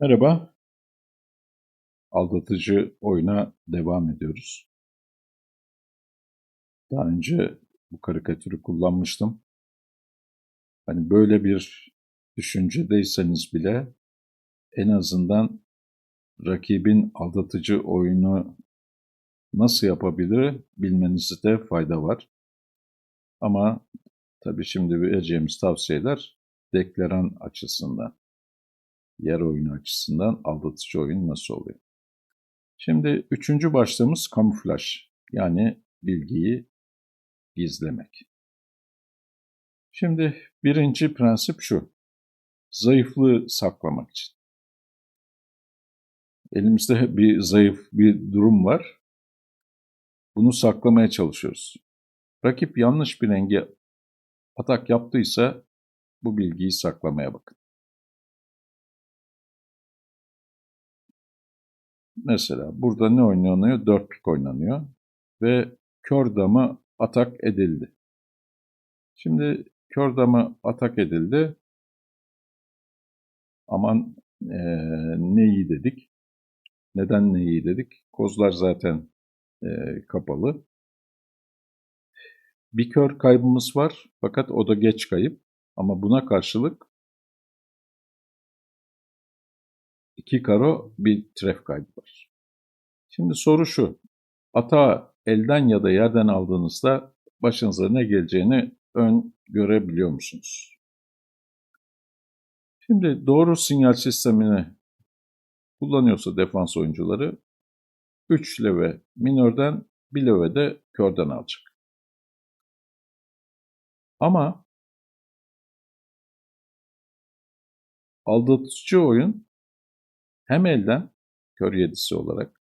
Merhaba. Aldatıcı oyuna devam ediyoruz. Daha önce bu karikatürü kullanmıştım. Hani böyle bir düşüncedeyseniz bile en azından rakibin aldatıcı oyunu nasıl yapabilir bilmenizde fayda var. Ama tabii şimdi vereceğimiz tavsiyeler deklaran açısından yer oyunu açısından aldatıcı oyun nasıl oluyor? Şimdi üçüncü başlığımız kamuflaj. Yani bilgiyi gizlemek. Şimdi birinci prensip şu. Zayıflığı saklamak için. Elimizde bir zayıf bir durum var. Bunu saklamaya çalışıyoruz. Rakip yanlış bir rengi atak yaptıysa bu bilgiyi saklamaya bakın. Mesela burada ne oynanıyor? 4 pik oynanıyor. Ve kör damı atak edildi. Şimdi kör damı atak edildi. Aman ee, ne iyi dedik. Neden ne iyi dedik? Kozlar zaten e, kapalı. Bir kör kaybımız var fakat o da geç kayıp. Ama buna karşılık iki karo bir tref kaybı var. Şimdi soru şu. Ata elden ya da yerden aldığınızda başınıza ne geleceğini ön görebiliyor musunuz? Şimdi doğru sinyal sistemini kullanıyorsa defans oyuncuları 3 leve minörden 1 leve de körden alacak. Ama aldatıcı oyun hem elden kör yedisi olarak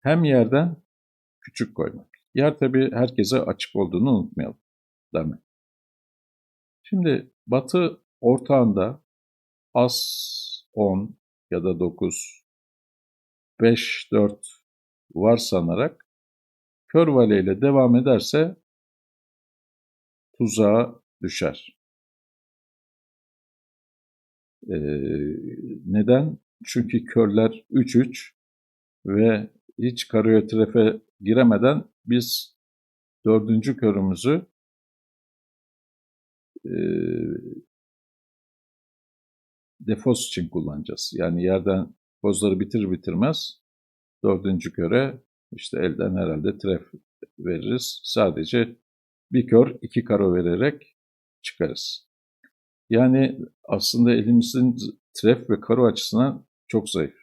hem yerden küçük koymak. Yer tabi herkese açık olduğunu unutmayalım. Mi? Şimdi batı ortağında as 10 ya da 9, 5, 4 var sanarak kör valeyle devam ederse tuzağa düşer. Ee, neden? Çünkü körler 3-3 ve hiç karyotirefe giremeden biz dördüncü körümüzü e, defos için kullanacağız. Yani yerden pozları bitir bitirmez dördüncü köre işte elden herhalde tref veririz. Sadece bir kör iki karo vererek çıkarız. Yani aslında elimizin tref ve karo açısından çok zayıf.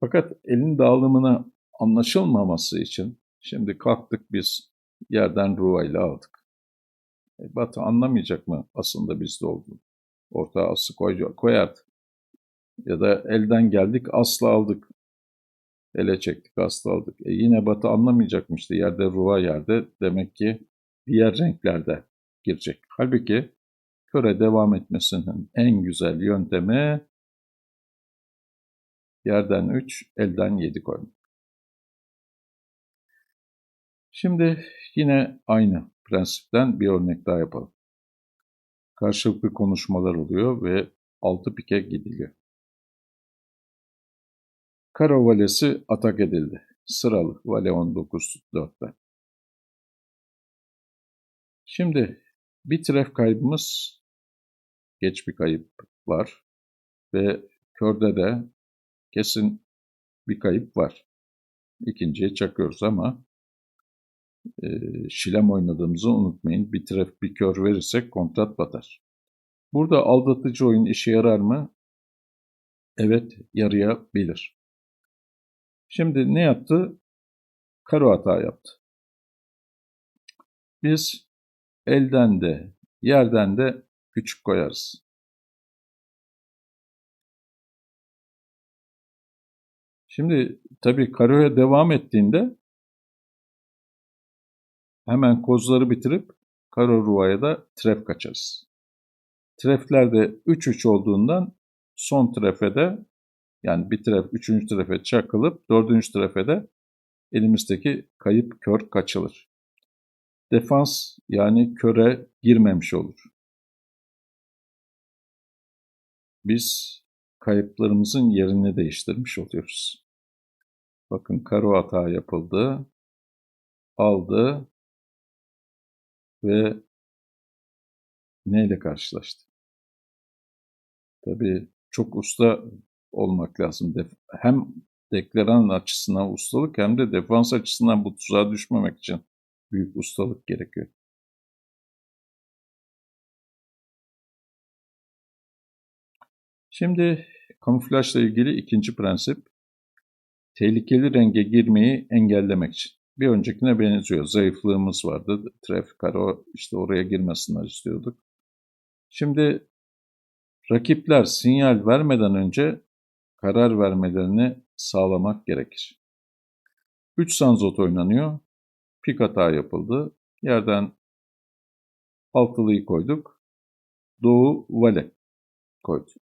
Fakat elin dağılımına anlaşılmaması için şimdi kalktık biz yerden ruvayla aldık. E, Batı anlamayacak mı aslında bizde olduğunu? Ortağa ası koy, koyardı. Ya da elden geldik asla aldık. Ele çektik asla aldık. E yine Batı anlamayacakmıştı. Yerde ruva yerde demek ki diğer renklerde girecek. Halbuki köre devam etmesinin en güzel yöntemi yerden 3, elden 7 koymak. Şimdi yine aynı prensipten bir örnek daha yapalım. Karşılıklı konuşmalar oluyor ve altı pike gidiliyor. Karo valesi atak edildi. Sıralı vale 19 4'ten. Şimdi bir tref kaybımız geç bir kayıp var ve körde de kesin bir kayıp var. İkinciye çakıyoruz ama e, şilem oynadığımızı unutmayın. Bir tref bir kör verirsek kontrat batar. Burada aldatıcı oyun işe yarar mı? Evet yarayabilir. Şimdi ne yaptı? Karo hata yaptı. Biz elden de yerden de küçük koyarız. Şimdi tabii karoya devam ettiğinde hemen kozları bitirip karo ruvaya da tref kaçarız. Trefler de 3-3 olduğundan son trefede yani bir tref 3. trefe çakılıp 4. trefede elimizdeki kayıp kör kaçılır. Defans yani köre girmemiş olur. Biz kayıplarımızın yerini değiştirmiş oluyoruz. Bakın karo hata yapıldı. Aldı ve neyle karşılaştı? Tabii çok usta olmak lazım. Hem deklaran açısından ustalık hem de defans açısından bu tuzağa düşmemek için büyük ustalık gerekiyor. Şimdi kamuflajla ilgili ikinci prensip tehlikeli renge girmeyi engellemek için. Bir öncekine benziyor. Zayıflığımız vardı. Trafik karo işte oraya girmesinler istiyorduk. Şimdi rakipler sinyal vermeden önce karar vermelerini sağlamak gerekir. 3 sanzot oynanıyor. Pik hata yapıldı. Yerden altılıyı koyduk. Doğu vale koyduk.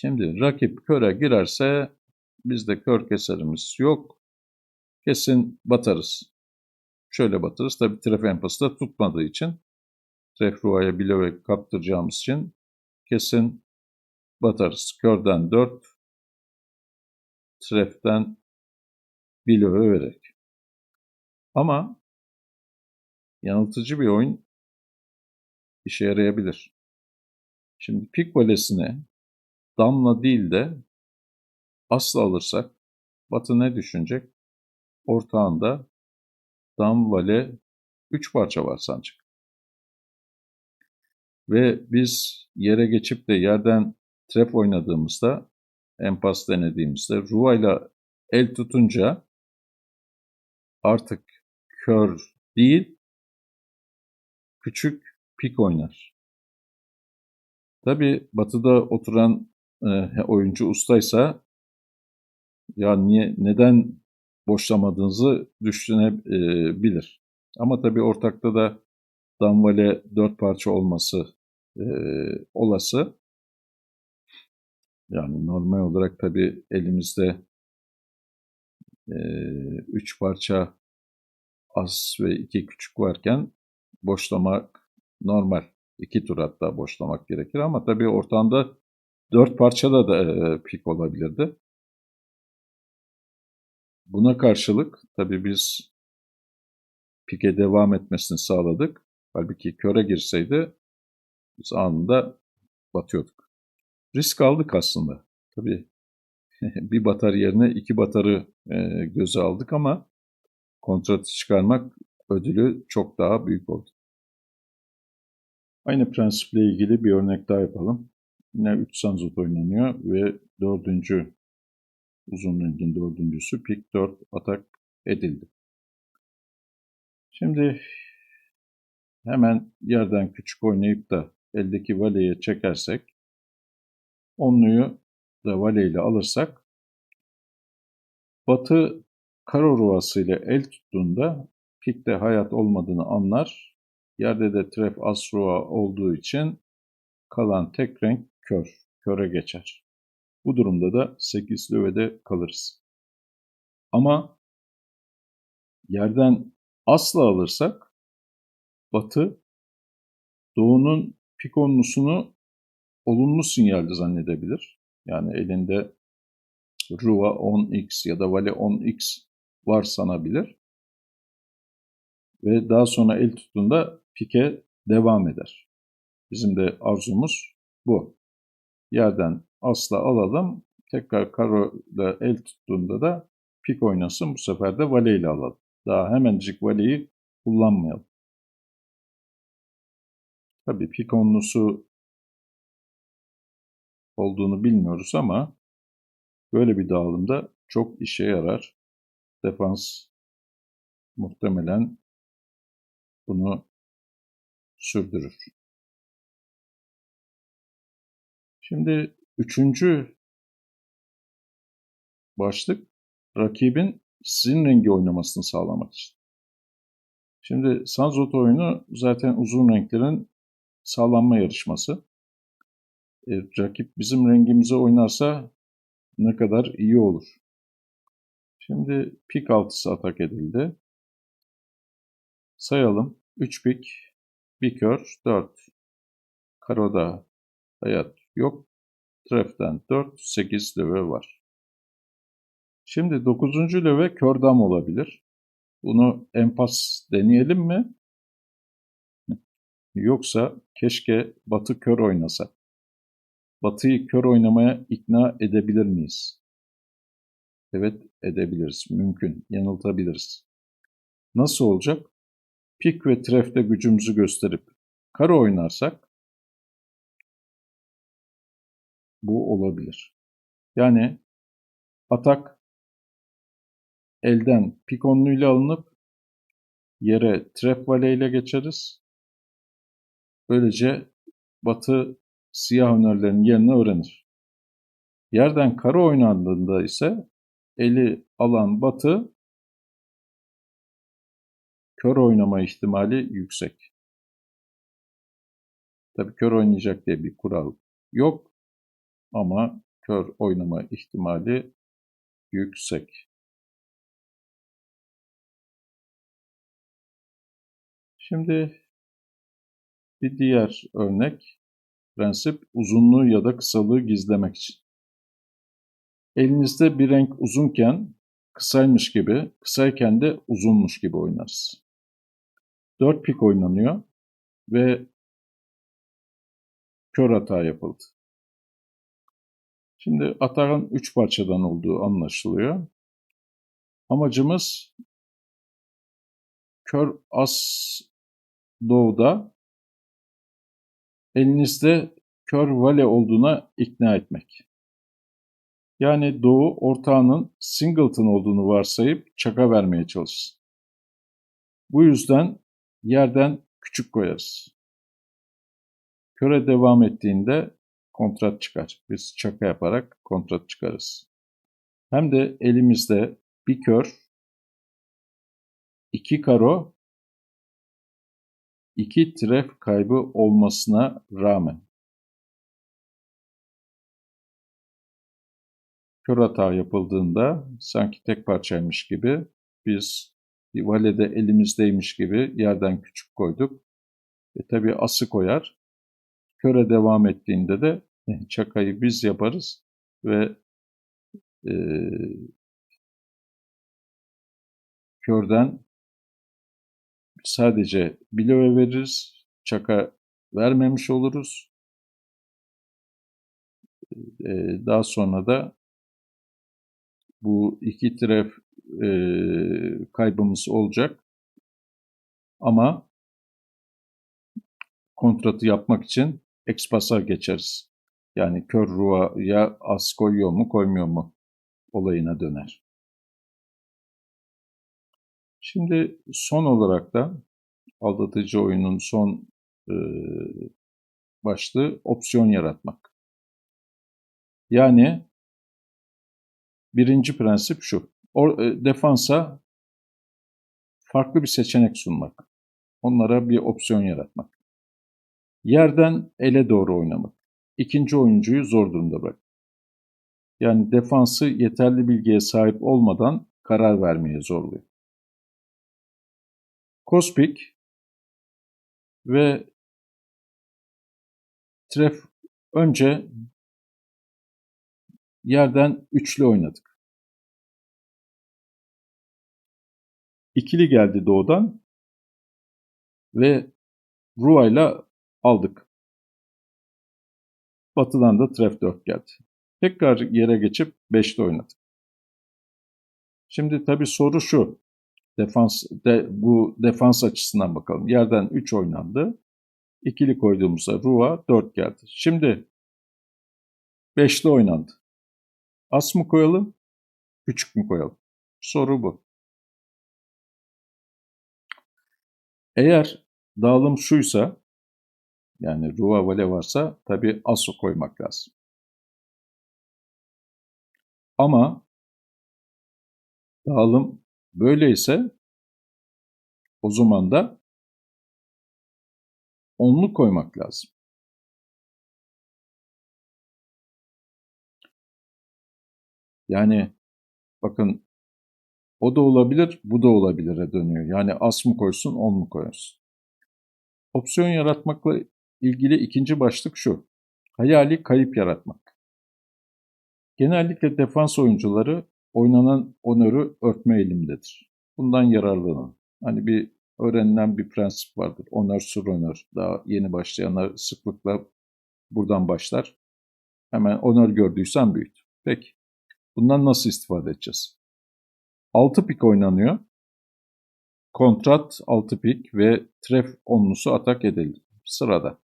Şimdi rakip köre girerse bizde kör keserimiz yok. Kesin batarız. Şöyle batarız. Tabi tref empası da tutmadığı için tref ruaya bilove kaptıracağımız için kesin batarız. Körden 4 treften bilove vererek. Ama yanıltıcı bir oyun işe yarayabilir. Şimdi pik valesine damla değil de asla alırsak Batı ne düşünecek? Ortağında dam, vale, üç parça var sancak. Ve biz yere geçip de yerden trap oynadığımızda, empas denediğimizde, ruvayla el tutunca artık kör değil, küçük pik oynar. Tabi batıda oturan e, oyuncu ustaysa ya niye neden boşlamadığınızı düşünebilir. Ama tabii ortakta da damvale dört parça olması e, olası. Yani normal olarak tabii elimizde e, üç parça az ve iki küçük varken boşlamak normal. iki tur hatta boşlamak gerekir ama tabii ortamda dört parçada da e, pik olabilirdi. Buna karşılık tabii biz pike devam etmesini sağladık. Halbuki köre girseydi biz anında batıyorduk. Risk aldık aslında. Tabii bir batar yerine iki batarı e, göze aldık ama kontratı çıkarmak ödülü çok daha büyük oldu. Aynı prensiple ilgili bir örnek daha yapalım. Yine 3 sanzot oynanıyor ve dördüncü uzun rengin dördüncüsü pik 4 atak edildi. Şimdi hemen yerden küçük oynayıp da eldeki valeye çekersek onluyu da valeyle alırsak batı karo ruvası ile el tuttuğunda pikte hayat olmadığını anlar. Yerde de tref asruva olduğu için kalan tek renk kör, köre geçer. Bu durumda da 8 lövede kalırız. Ama yerden asla alırsak Batı Doğu'nun pikonlusunu olumlu sinyalde zannedebilir. Yani elinde Ruva 10x ya da Vale 10x var sanabilir. Ve daha sonra el tuttuğunda pike devam eder. Bizim de arzumuz bu. Yerden asla alalım. Tekrar karo ile el tuttuğunda da pik oynasın. Bu sefer de vale ile alalım. Daha hemencik valeyi kullanmayalım. Tabii pik onlusu olduğunu bilmiyoruz ama böyle bir dağılımda çok işe yarar. Defans muhtemelen bunu sürdürür. Şimdi Üçüncü başlık rakibin sizin rengi oynamasını sağlamak için. Şimdi Sanzot oyunu zaten uzun renklerin sağlanma yarışması. E, rakip bizim rengimize oynarsa ne kadar iyi olur. Şimdi pik altısı atak edildi. Sayalım. 3 pik, bir kör, 4. Karoda hayat yok. treften 4, 8 löve var. Şimdi 9. löve kör dam olabilir. Bunu en pas deneyelim mi? Yoksa keşke Batı kör oynasa. Batı'yı kör oynamaya ikna edebilir miyiz? Evet edebiliriz. Mümkün. Yanıltabiliriz. Nasıl olacak? Pik ve trefte gücümüzü gösterip karo oynarsak bu olabilir. Yani atak elden pikonluyla alınıp yere trap valeyle geçeriz. Böylece batı siyah hünerlerinin yerini öğrenir. Yerden kara oynandığında ise eli alan batı kör oynama ihtimali yüksek. Tabii kör oynayacak diye bir kural yok ama kör oynama ihtimali yüksek. Şimdi bir diğer örnek prensip uzunluğu ya da kısalığı gizlemek için. Elinizde bir renk uzunken kısaymış gibi, kısayken de uzunmuş gibi oynarız. 4 pik oynanıyor ve kör hata yapıldı. Şimdi atağın 3 parçadan olduğu anlaşılıyor. Amacımız kör as doğuda elinizde kör vale olduğuna ikna etmek. Yani doğu ortağının singleton olduğunu varsayıp çaka vermeye çalışsın. Bu yüzden yerden küçük koyarız. Köre devam ettiğinde kontrat çıkar. Biz çaka yaparak kontrat çıkarız. Hem de elimizde bir kör, iki karo iki tref kaybı olmasına rağmen kör hata yapıldığında sanki tek parçaymış gibi biz valede elimizdeymiş gibi yerden küçük koyduk. E tabi ası koyar. Köre devam ettiğinde de e, çakayı biz yaparız ve e, körden sadece bilove veririz, çaka vermemiş oluruz. Ee, daha sonra da bu iki tref e, kaybımız olacak. Ama kontratı yapmak için ekspasa geçeriz. Yani kör ruha ya az koyuyor mu koymuyor mu olayına döner. Şimdi son olarak da aldatıcı oyunun son e, başlığı opsiyon yaratmak. Yani birinci prensip şu. O, e, defansa farklı bir seçenek sunmak. Onlara bir opsiyon yaratmak. Yerden ele doğru oynamak. İkinci oyuncuyu zor durumda bırak. Yani defansı yeterli bilgiye sahip olmadan karar vermeye zorluyor. Kospik ve Tref önce yerden üçlü oynadık. İkili geldi doğudan ve Ruay'la aldık. Batıdan da Tref 4 geldi. Tekrar yere geçip 5'te oynadık. Şimdi tabii soru şu. Defans de, bu defans açısından bakalım. Yerden 3 oynandı. İkili koyduğumuzda Ruva 4 geldi. Şimdi 5'li oynandı. Az mı koyalım? Küçük mü koyalım? Soru bu. Eğer dağılım şuysa yani Ruva Vale varsa tabi Asu koymak lazım. Ama dağılım böyleyse o zaman da onlu koymak lazım. Yani bakın o da olabilir, bu da olabilir'e dönüyor. Yani as mı koysun, on mu koysun? Opsiyon yaratmakla ilgili ikinci başlık şu. Hayali kayıp yaratmak. Genellikle defans oyuncuları oynanan onörü örtme eğilimindedir. Bundan yararlanın. Hani bir öğrenilen bir prensip vardır. Onör sur onör. Daha yeni başlayanlar sıklıkla buradan başlar. Hemen onör gördüysen büyüt. Peki. Bundan nasıl istifade edeceğiz? 6 pik oynanıyor. Kontrat 6 pik ve tref onlusu atak edildi. Sırada.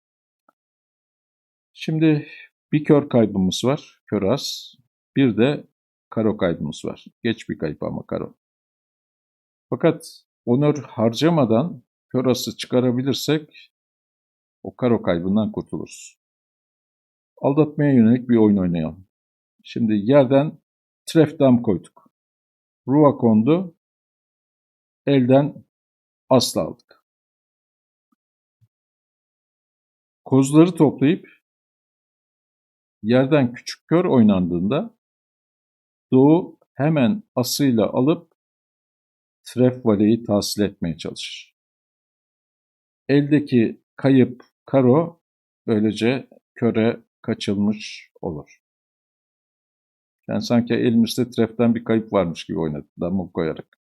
Şimdi bir kör kaybımız var. Kör az. Bir de karo kaybımız var. Geç bir kayıp ama karo. Fakat onur harcamadan kör ası çıkarabilirsek o karo kaybından kurtuluruz. Aldatmaya yönelik bir oyun oynayalım. Şimdi yerden tref dam koyduk. Ruva kondu. Elden asla aldık. Kozları toplayıp yerden küçük kör oynandığında Doğu hemen asıyla alıp tref valeyi tahsil etmeye çalışır. Eldeki kayıp karo böylece köre kaçılmış olur. Yani sanki elimizde treften bir kayıp varmış gibi oynadı damı koyarak.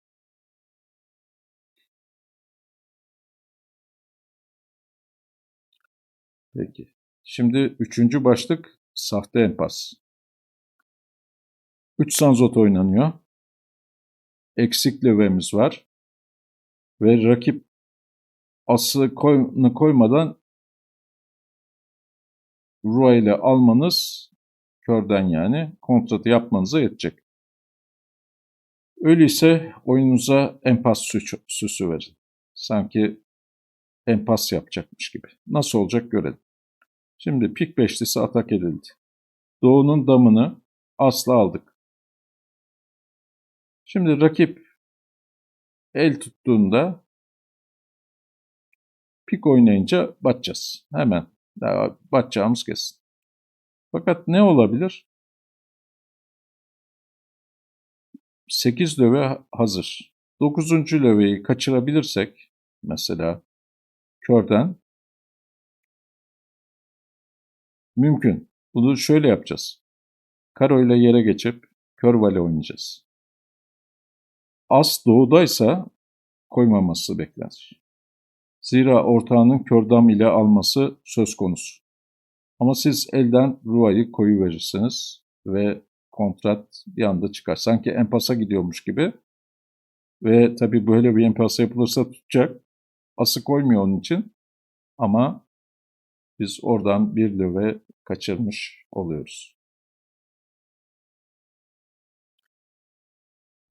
Peki. Şimdi üçüncü başlık sahte empas. 3 sanzot oynanıyor. Eksik levemiz var. Ve rakip ası koyunu koymadan Rua ile almanız körden yani kontratı yapmanıza yetecek. Öyleyse oyununuza empas süsü verin. Sanki empas yapacakmış gibi. Nasıl olacak görelim. Şimdi pik beşlisi atak edildi. Doğu'nun damını asla aldık. Şimdi rakip el tuttuğunda pik oynayınca batacağız. Hemen daha batacağımız kesin. Fakat ne olabilir? 8 löve hazır. 9. löveyi kaçırabilirsek mesela körden mümkün. Bunu şöyle yapacağız. Karo ile yere geçip kör vale oynayacağız. As doğudaysa koymaması beklenir. Zira ortağının kördam ile alması söz konusu. Ama siz elden ruayı koyu verirsiniz ve kontrat bir anda çıkar. Sanki empasa gidiyormuş gibi. Ve tabii böyle bir empasa yapılırsa tutacak. Ası koymuyor onun için. Ama biz oradan bir löve kaçırmış oluyoruz.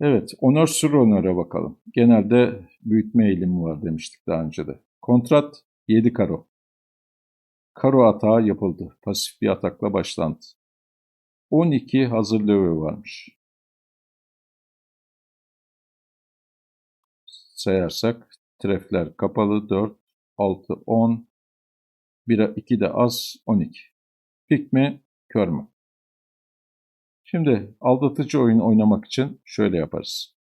Evet, onör sür onöre bakalım. Genelde büyütme eğilimi var demiştik daha önce de. Kontrat 7 karo. Karo atağı yapıldı. Pasif bir atakla başlandı. 12 hazır löve varmış. Sayarsak trefler kapalı 4, 6, 10, 1, 2 de az 12. Pik mi, kör mü? Şimdi aldatıcı oyun oynamak için şöyle yaparız.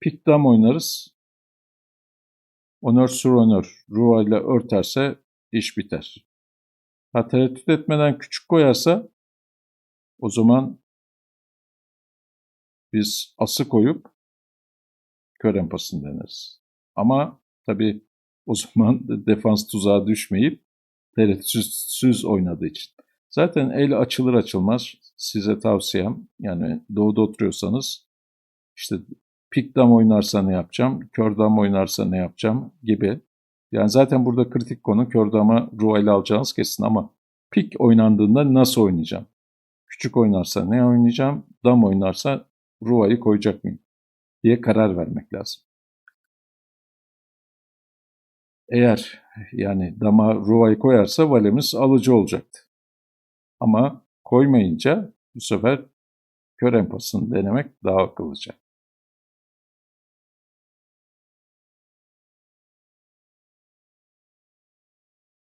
Pik dam oynarız. Onör sur onör. Rua ile örterse iş biter. Ha tereddüt etmeden küçük koyarsa o zaman biz ası koyup kör empasını deneriz. Ama tabi o zaman defans tuzağa düşmeyip tereddütsüz oynadığı için. Zaten el açılır açılmaz size tavsiyem yani doğuda oturuyorsanız işte pik dam oynarsa ne yapacağım, kör dam oynarsa ne yapacağım gibi. Yani zaten burada kritik konu kör dama ruh ile alacağınız kesin ama pik oynandığında nasıl oynayacağım? Küçük oynarsa ne oynayacağım, dam oynarsa ruhayı koyacak mıyım diye karar vermek lazım. Eğer yani dama ruhayı koyarsa valemiz alıcı olacaktı. Ama koymayınca bu sefer kör empasını denemek daha akıllıca.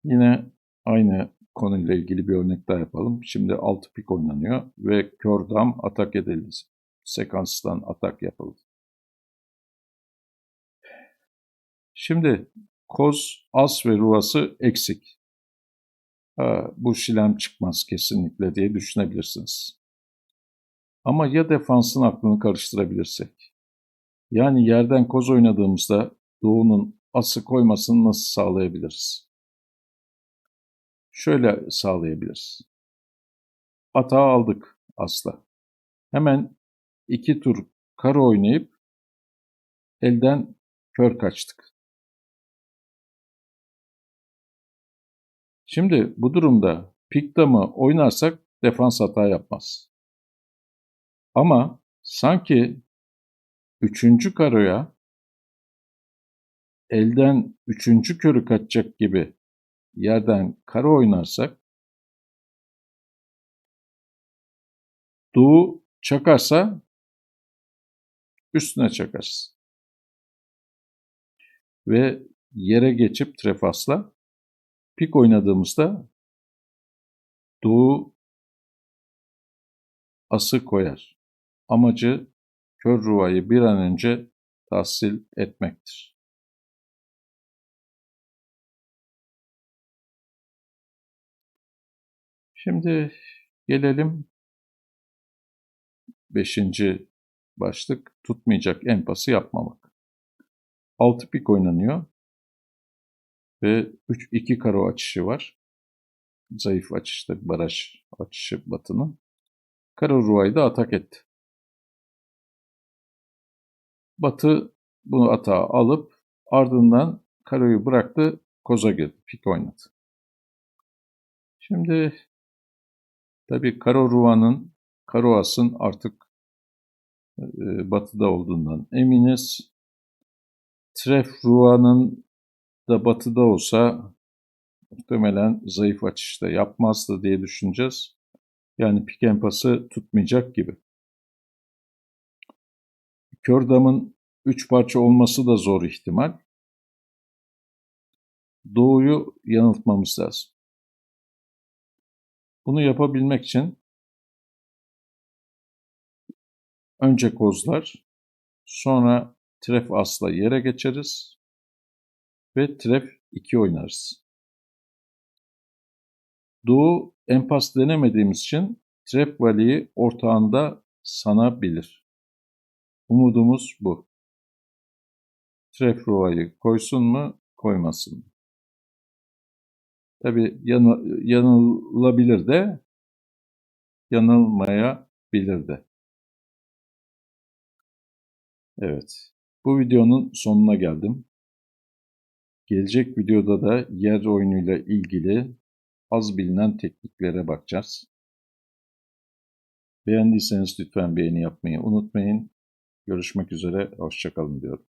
Yine aynı konuyla ilgili bir örnek daha yapalım. Şimdi 6 pik oynanıyor ve kör dam atak edildi. Sekanstan atak yapıldı. Şimdi koz, as ve ruvası eksik. Ha, bu şilem çıkmaz kesinlikle diye düşünebilirsiniz. Ama ya defansın aklını karıştırabilirsek? Yani yerden koz oynadığımızda Doğu'nun ası koymasını nasıl sağlayabiliriz? Şöyle sağlayabiliriz. Atağı aldık asla. Hemen iki tur karo oynayıp elden kör kaçtık. Şimdi bu durumda pik damı oynarsak defans hata yapmaz. Ama sanki üçüncü karoya elden üçüncü körü kaçacak gibi yerden karo oynarsak Doğu çakarsa üstüne çakarız. Ve yere geçip trefasla pik oynadığımızda Doğu ası koyar. Amacı kör ruvayı bir an önce tahsil etmektir. Şimdi gelelim beşinci başlık tutmayacak en yapmamak. Altı pik oynanıyor ve 3 2 karo açışı var. Zayıf açışta baraj açışı batının. Karo Ruay da atak etti. Batı bunu atağa alıp ardından karoyu bıraktı, koza girdi, pik oynadı. Şimdi tabi Karo Ruan'ın, Karo As'ın artık e, batıda olduğundan eminiz. Tref Ruan'ın da batıda olsa muhtemelen zayıf açışta yapmazdı diye düşüneceğiz. Yani pik empası tutmayacak gibi. Kör damın üç parça olması da zor ihtimal. Doğuyu yanıltmamız lazım. Bunu yapabilmek için önce kozlar, sonra tref asla yere geçeriz ve tref 2 oynarız. Doğu empas denemediğimiz için trap valiyi ortağında sanabilir. Umudumuz bu. Trap rovayı koysun mu, koymasın mı? Tabi yanı, yanılabilir de, yanılmayabilir de. Evet, bu videonun sonuna geldim. Gelecek videoda da yer oyunuyla ilgili az bilinen tekniklere bakacağız. Beğendiyseniz lütfen beğeni yapmayı unutmayın. Görüşmek üzere, hoşçakalın diyorum.